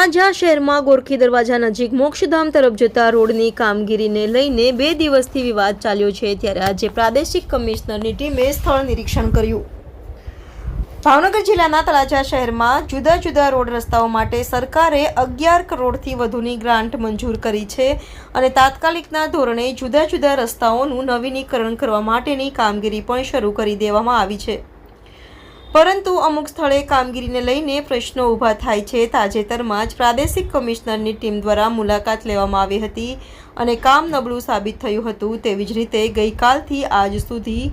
તળાજા શહેરમાં ગોરખી દરવાજા નજીક મોક્ષધામ તરફ જતા રોડની કામગીરીને લઈને બે દિવસથી વિવાદ ચાલ્યો છે, ત્યારે આજે પ્રાદેશિક કમિશનરની ટીમે સ્થળ નિરીક્ષણ કર્યું. ભાવનગર જિલ્લાના તળાજા શહેરમાં જુદા જુદા રોડ રસ્તાઓ માટે સરકારે અગિયાર કરોડથી વધુની ગ્રાન્ટ મંજૂર કરી છે અને તાત્કાલિકના ધોરણે જુદા જુદા રસ્તાઓનું નવીનીકરણ કરવા માટેની કામગીરી પણ શરૂ કરી દેવામાં આવી છે. પરંતુ અમુક સ્થળે કામગીરીને લઈને પ્રશ્નો ઊભા થાય છે. તાજેતરમાં જ પ્રાદેશિક કમિશનરની ટીમ દ્વારા મુલાકાત લેવામાં આવી હતી અને કામ નબળું સાબિત થયું હતું. તેવી જ રીતે ગઈકાલથી આજ સુધી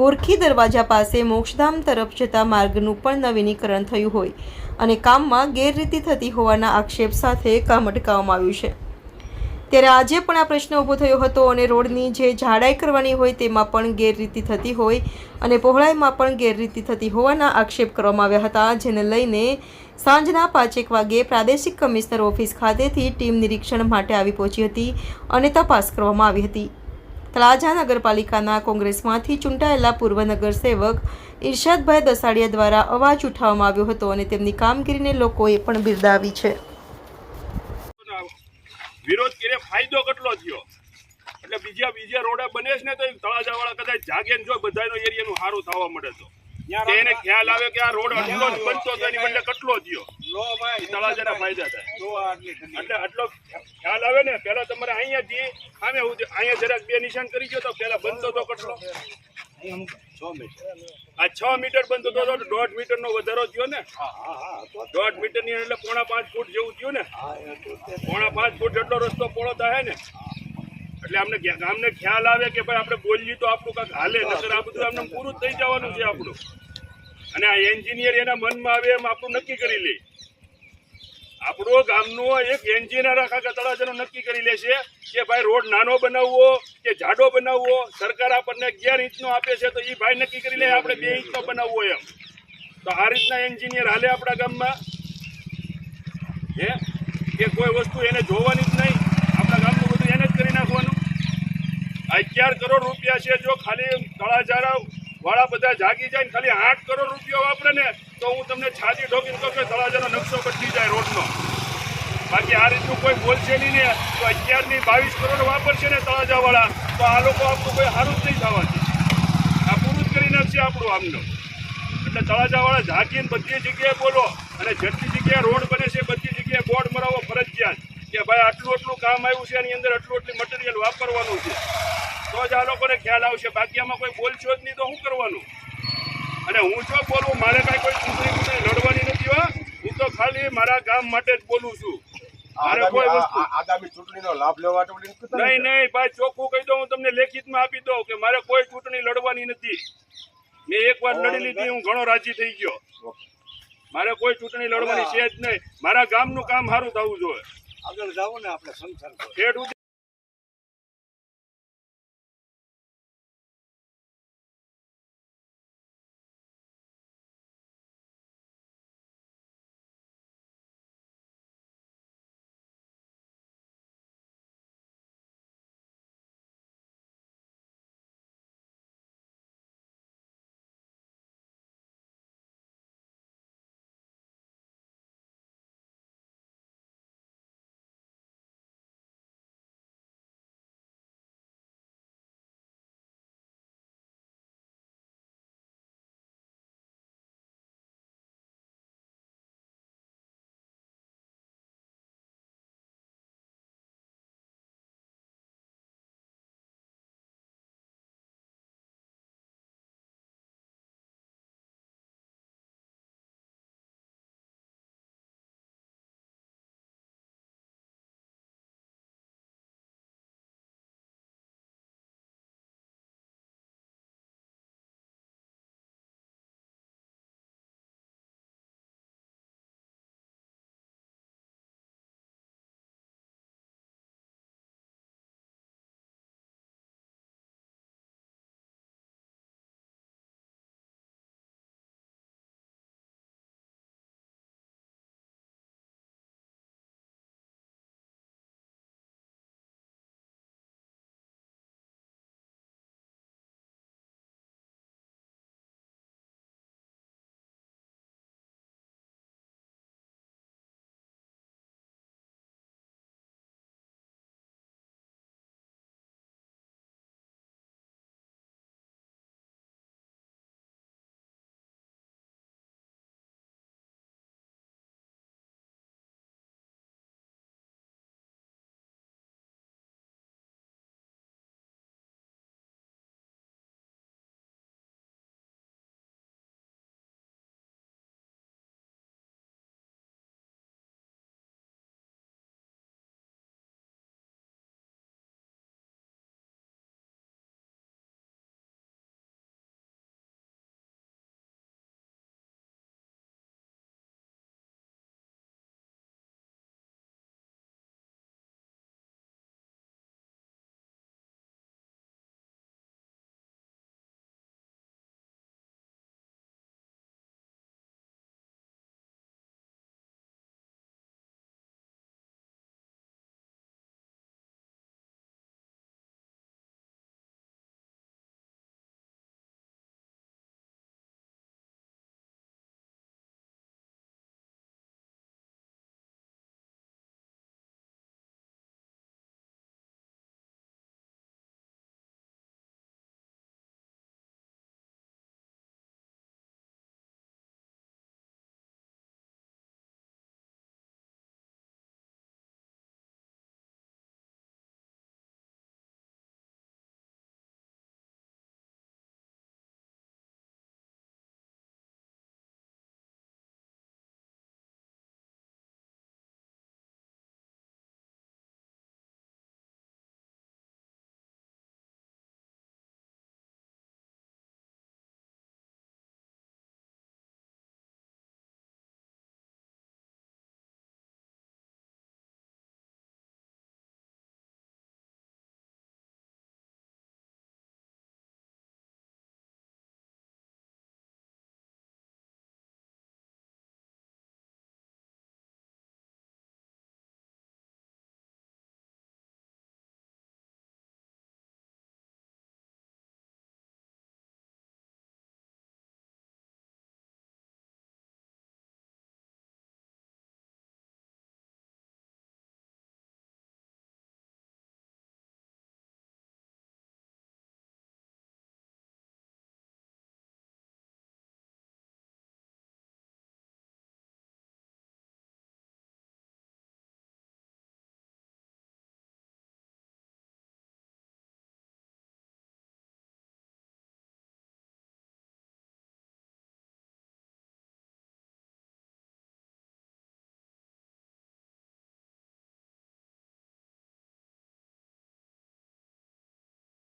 ગોરખી દરવાજા પાસે મોક્ષધામ તરફ જતા માર્ગનું પણ નવીનીકરણ થયું હોય અને કામમાં ગેરરીતિ થતી હોવાના આક્ષેપ સાથે કામ અટકાવવામાં આવ્યું છે. ત્યારે આજે પણ આ પ્રશ્ન ઊભો થયો હતો અને રોડની જે જાડાઈ કરવાની હોય તેમાં પણ ગેરરીતિ થતી હોય અને પહોળાઈમાં પણ ગેરરીતિ થતી હોવાના આક્ષેપ કરવામાં આવ્યા હતા, જેને લઈને સાંજના પાંચેક વાગે પ્રાદેશિક કમિશનર ઓફિસ ખાતેથી ટીમ નિરીક્ષણ માટે આવી પહોંચી હતી અને તપાસ કરવામાં આવી હતી. તળાજા નગરપાલિકાના કોંગ્રેસમાંથી ચૂંટાયેલા પૂર્વ નગરસેવક ઇરશાદભાઈ દસાડિયા દ્વારા અવાજ ઉઠાવવામાં આવ્યો હતો અને તેમની કામગીરીને લોકોએ પણ બિરદાવી છે. વિરોધ કરે ફાયદો કેટલો થયો? એટલે બીજા બીજા રોડે બને છે ને તો તળાજા વાળા કદાચ જાગે ને જો બધાનો એરિયાનું સારું થવા મળે તો. એને ખ્યાલ આવે કે આ રોડ આટલો જ બનતો હતો એની બદલે કેટલો થયો? તળાજાના ફાયદા થાય. એટલે આટલો ખ્યાલ આવે ને પેલા તમારે સામે સુધી અહીંયા જરાક બે નિશાન કરી ગયો તો પેલા બનતો તો કેટલો? આ છ મીટર બનતો તો તો દોઢ મીટર વધારો થયો ને? દોઢ મીટર એટલે પોણા પાંચ ફૂટ જેવું થયું ને? પોણા પાંચ ફૂટ જેટલો રસ્તો પોળો થાય ને? એટલે અમને ગામને ખ્યાલ આવે કે ભાઈ આપણે બોલીએ તો આપણું કાંઈક હાલે, નકર આ બધું આમને પૂરું થઈ જવાનું છે આપણું. અને આ એન્જિનિયર એના મનમાં આવે એમ આપણું નક્કી કરી લે. આપણો ગામનો એક એન્જિનિયર આખા તળાજાનો નક્કી કરી લે છે કે ભાઈ રોડ નાનો બનાવવો કે જાડો બનાવવો, સરકાર આપણને અગિયાર ઇંચનો આપે છે, તો એ ભાઈ નક્કી કરી લે, આપણે બે ઇંચનો બનાવવો એમ. તો આ રીતના એન્જિનિયર હાલે આપણા ગામમાં. હે? કે કોઈ વસ્તુ એને જોવાની જ નહીં. આપણા ગામનું બધું એને જ કરી નાખવાનું. અગિયાર કરોડ રૂપિયા છે, જો ખાલી તળાજારા વાળા બધા જાગી જાય ને ખાલી આઠ કરોડ રૂપિયા વાપરે ને, તો હું તમને છાતી ઢોકીને કહું કે તળાજાનો નકશો બદલી જાય રોડનો. બાકી આ રીતનું કોઈ બોલશે નહીં. ને તો અગિયારની બાવીસ કરોડ વાપરશે ને તળાજાવાળા, તો આ લોકો આપણું કોઈ સારું જ નહીં થવાથી. આ પૂરું જ કરી નાખશે આપણું આમનું. એટલે તળાજાવાળા ઝાંકીને બધી જગ્યાએ બોલો અને જેટલી જગ્યાએ રોડ બને છે બધી જગ્યાએ બોર્ડ મરાવો ફરજિયાત કે ભાઈ આટલું આટલું કામ આવ્યું છે, એની અંદર આટલું આટલું મટીરિયલ વાપરવાનું છે. તો જ આ લોકોને ખ્યાલ આવશે. બાકી આમાં કોઈ બોલશો જ નહીં તો શું કરવાનું? અને હું જો બોલું, મારે કાંઈ કોઈ ચૂંટણી લડવાની નથી, હો. હું તો ખાલી મારા ગામ માટે જ બોલું છું. આગામી ચૂંટણીનો લાભ લેવા નહીં નહીં ભાઈ ચોખ્ખું કહી દઉં હું તમને લેખિતમાં આપી દઉં કે મારે કોઈ ચૂંટણી લડવાની નથી. મેં એક વાર લડી લીધી હું ઘણો રાજી થઈ ગયો. મારે કોઈ ચૂંટણી લડવાની છે જ નહીં. મારા ગામનું કામ સારું થવું જોઈએ. આગળ જાઓ ને આપણે સંસાર